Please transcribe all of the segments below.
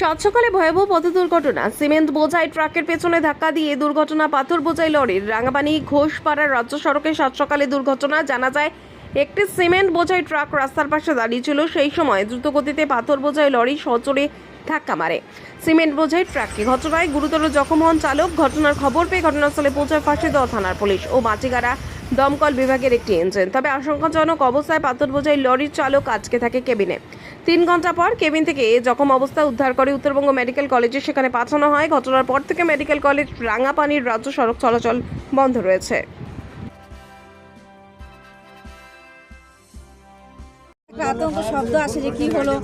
সাত সকালে ভয়াবহ পথ দুর্ঘটনা। সিমেন্ট বোঝাই ট্রাকের পেছনে ধাক্কা দিয়ে দুর্ঘটনা, পাথর বোঝাই লরির। রাঙাবানি ঘোষপাড়ার রাজ্য সড়কে সাত সকালে দুর্ঘটনা। জানা যায়, একটি সিমেন্ট বোঝাই ট্রাক রাস্তার পাশে দাঁড়িয়ে ছিল সেই সময় দ্রুতগতিতে পাথর বোঝাই লরি সচরে ধাক্কা মারে। সিমেন্ট বোঝাই ট্রাককে ঘটনায় গুরুতর জখম হন চালক। ঘটনার খবর পেয়ে ঘটনাস্থলে পৌঁছায় ফাঁসিদহ থানার পুলিশ ও মাচিগাড়া দমকল বিভাগের একটি ইঞ্জিন তবে আশঙ্কাজনক অবস্থায় পাথর বোঝাই লরির চালক আজকে থাকে কেবিনে। তিন ঘণ্টা পর কেবিন থেকে জখম অবস্থা উদ্ধার করে উত্তরবঙ্গ মেডিকেল কলেজে সেখানে পাঠানো হয়। ঘটনার পর থেকে মেডিকেল কলেজ রাঙাপানির রাজ্য সড়ক চলাচল বন্ধ রয়েছে। একটা আতঙ্ক শব্দ আসে যে কি হলো?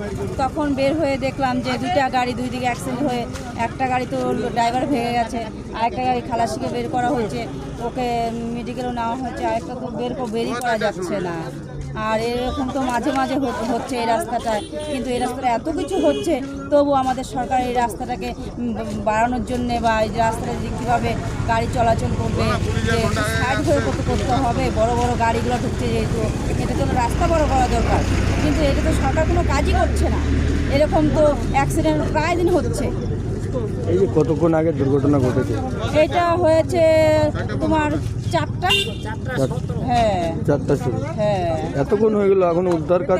তখন বের হয়ে দেখলাম যে দুইটা গাড়ি দুই দিকে অ্যাক্সিডেন্ট হয়ে, একটা গাড়ি তো ড্রাইভার ভেঙে গেছে, আরেকটা গাড়ি খালাসিকে বের করা হয়েছে। ওকে মেডিকেলও নেওয়া হয়েছে, আরেকটা তো বের বেরই করা যাচ্ছে না। আর এরকম তো মাঝে মাঝে হচ্ছে এই রাস্তাটায়। কিন্তু এই রাস্তাটা এত কিছু হচ্ছে, তবু আমাদের সরকার এই রাস্তাটাকে বাড়ানোর জন্যে বা এই রাস্তাটা যে কীভাবে গাড়ি চলাচল করবে, যে সাইড হয়ে কত করতে হবে, বড় বড় গাড়িগুলো ঢুকছে যেহেতু, এটা তো রাস্তা বড় করা দরকার। কিন্তু এটা তো সরকার কোনো কাজই করছে না। এরকম তো অ্যাক্সিডেন্ট প্রায় দিন হচ্ছে। এই যে কতক্ষণ আগে দুর্ঘটনা ঘটেছে? এটা হয়েছে তোমার চারটা? হ্যাঁ। চারটা শুরু হ্যাঁ। এতক্ষণ হয়ে গেল এখনও উদ্ধার কাজ?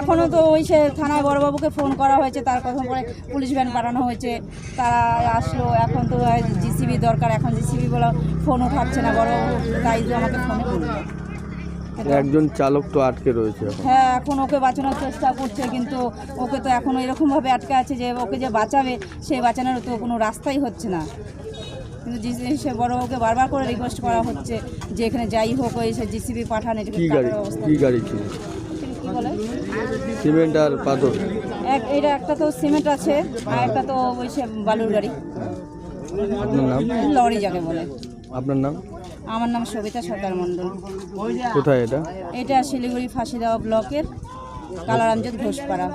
এখনও তো ওই সে থানায় বড়বাবুকে ফোন করা হয়েছে তার কথা করে পুলিশ ভ্যান পাঠানো হয়েছে তারা আসলো এখন তো জিসিবি দরকার এখন জিসিবি বলে ফোন উঠাচ্ছে না বড়বাবু তাই তো আমাকে ফোনে করল। একজন চালক তো আটকে রয়েছে হ্যাঁ এখন ওকে বাঁচানোর চেষ্টা করছে কিন্তু ওকে তো এখন এরকমভাবে আটকে আছে যে ওকে যে বাঁচাবে সেই বাঁচানোর তো কোনো রাস্তাই হচ্ছে না। কিন্তু সে বড় ওকে বারবার করে রিকোয়েস্ট করা হচ্ছে যে এখানে যাই হোক ওই সে জিসিবি পাঠান এটা কি গাড়ি? কি গাড়ি ছিল? কি বলে? সিমেন্ট আর পাথর? এক এটা একটা তো সিমেন্ট আছে আর একটা তো ওই সে বালুর গাড়ি। আপনার নাম? লরি যাকে বলে। আপনার নাম? আমার নাম সবিতা সরকার মন্ডল কোথায় এটা? এটা শিলিগুড়ি ফাঁসি দেওয়া ব্লকের কালারামজোত ঘোষপাড়া।